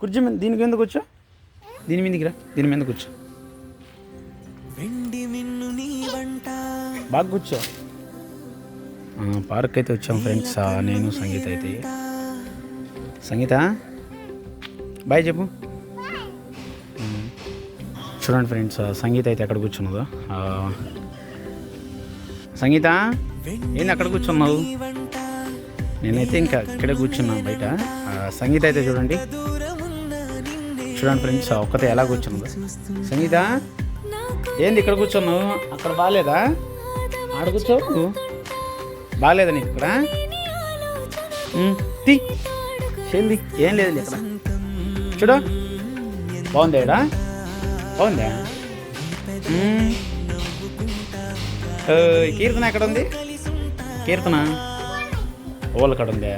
కుర్చీ మీద దీనికి ఎందుకు కూర్చో దీని మీదకి రా. దీని మీద కూర్చో బాగా కూర్చో. పార్క్ అయితే వచ్చాం ఫ్రెండ్స్. నేను సంగీత అయితే. సంగీత? బాయ్ చెప్పు. చూడండి ఫ్రెండ్స్ సంగీత అయితే ఎక్కడ కూర్చున్నదో. సంగీత ఏంది అక్కడ కూర్చున్నావు? నేనైతే ఇంకా ఇక్కడే కూర్చున్నా బయట. సంగీత అయితే చూడండి. చూడండి ఫ్రెండ్స్ ఆ ఒక్కతే ఎలా కూర్చున్నదో సంగీత ఏంది ఇక్కడ కూర్చున్నావు? అక్కడ బాగాలేదా ఆడ కూర్చోవు బాగాలేదా నీకు ఇక్కడ? తీ. ఏంది ఏం లేదు ఇక్కడ. చూడు. బాగుందా ఇక్కడ? బాగుందా? కీర్తన ఎక్కడ ఉంది? కీర్తన? ఓళ్ళ కాడ ఉందా?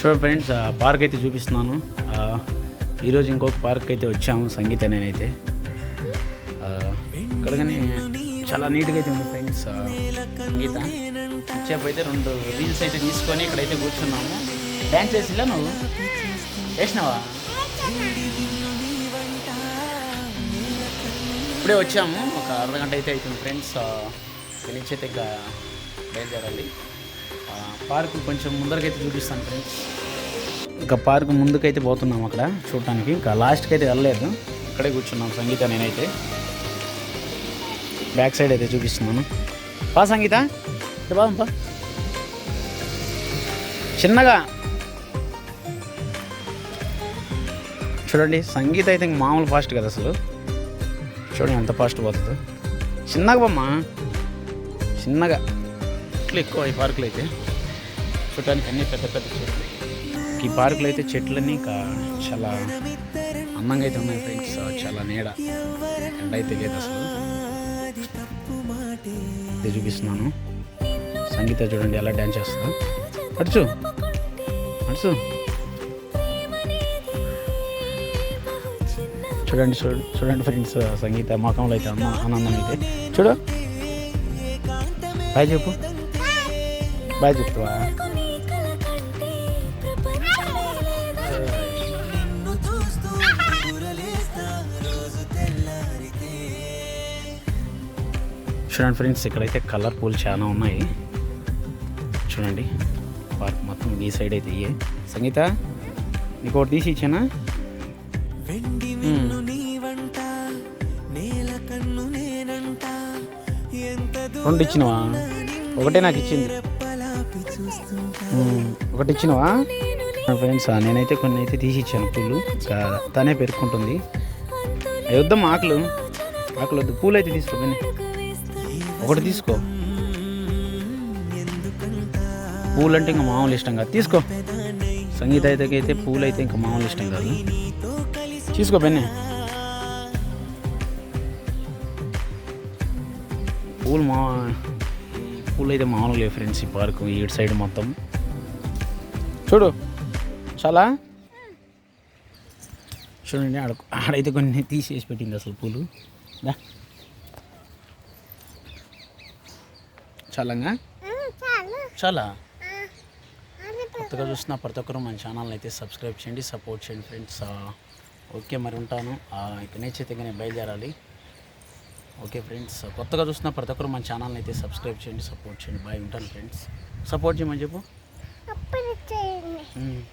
షూర్ ఫ్రెండ్స్ పార్క్ అయితే చూపిస్తున్నాను. ఈరోజు ఇంకొక పార్క్ అయితే వచ్చాము సంగీత నేనైతే ఇక్కడనే ఇక్కడ కానీ చాలా నీట్గా అయితే ఉంది ఫ్రెండ్స్ సంగీత. వచ్చేపు అయితే రెండు రీల్స్ అయితే తీసుకొని ఇక్కడైతే కూర్చున్నాము. డ్యాన్స్ చేసిలా నువ్వు? వేసినావా ఇప్పుడే వచ్చాము ఒక అర్ధగంట అయితే అవుతుంది ఫ్రెండ్స్ తెలిసి ఇంకా బయలుదేరాలి. పార్క్ కొంచెం ముందరకైతే చూపిస్తాను ఫ్రెండ్స్. ఇంకా పార్క్ ముందుకైతే పోతున్నాం అక్కడ చూడటానికి. ఇంకా లాస్ట్కి అయితే వెళ్ళలేదు. ఇక్కడే కూర్చున్నాం సంగీత నేనైతే. బ్యాక్ సైడ్ అయితే చూపిస్తున్నాను. పా సంగీత. ఇటు పా చిన్నగా. చూడండి సంగీత అయితే మామూలు ఫాస్ట్ కదా అసలు. చూడండి ఎంత ఫాస్ట్ పోతుందో. చిన్నగా బొమ్మ చిన్నగా. చెట్లు ఎక్కువ ఈ పార్కులు అయితే. చూడటానికి అన్ని పెద్ద పెద్ద చెట్లు. ఈ పార్కులో అయితే చెట్లన్నీ ఇంకా చాలా అందంగా అయితే ఉన్నాయి ఫ్రెండ్స్ చాలా నీడ. ఎండ అయితే లేదు అసలు. ఇది చూపిస్తున్నాను. సంగీత చూడండి ఎలా డ్యాన్స్ చేస్తుందో. అడుచు అడుచు చూడండి చూడండి ఫ్రెండ్స్ సంగీత మొఖంలో అయితే అమ్మ ఆనందం అయితే. చూడు. బాయ్ చెప్పు. బాయ్ చెప్తావా చూడండి ఫ్రెండ్స్ ఇక్కడైతే కలర్ పూలు చాలా ఉన్నాయి. చూడండి పార్క్ మొత్తం ఈ సైడ్ అయితే ఇయ్యే సంగీత నీకు ఒకటి తీసి ఇచ్చానా? వెండి మిన్ను నీ వంట నేల కన్ను నేనంట. ఎంత రెండు ఇచ్చినవా? ఒకటే నాకు ఇచ్చింది. ఒకటి ఇచ్చినవా ఫ్రెండ్స్ నేనైతే కొన్ని అయితే తీసి ఇచ్చాను పూలు. ఇంకా తనే పెరుక్కుంటుంది. అవి వద్దాం ఆకులు. ఆకులు వద్దు పూలు అయితే తీసుకో ఒకటి తీసుకో. పూలు అంటే ఇంకా మామూలు ఇష్టం కాదు. తీసుకో. సంగీత అయితే అయితే పూలు అయితే ఇంకా మామూలు ఇష్టం కాదు. తీసుకో పెన్నే పూలు మా పూలు అయితే మామూలుగా లేవు ఫ్రెండ్స్ ఈ పార్క్ ఈ సైడ్ మొత్తం. చూడు. చాలా? చూడండి ఆడ ఆడైతే కొన్ని తీసేసి పెట్టింది అసలు పూలు. దా. చాలంగా? చాలా? కొత్తగా చూసిన ప్రతి ఒక్కరు మన ఛానల్ని అయితే సబ్స్క్రైబ్ చేయండి సపోర్ట్ చేయండి ఫ్రెండ్స్. ఓకే మరి ఉంటాను. ఇక నేచర్ నేను బయలుదేరాలి. Okay friends. కొత్తగా చూసిన ప్రతి ఒక్కరు మన ఛానల్ని అయితే సబ్స్క్రైబ్ చేయండి సపోర్ట్ చేయండి. బాయ్ ఉంటాను ఫ్రెండ్స్. సపోర్ట్ చేయమని చెప్పు. 嗯。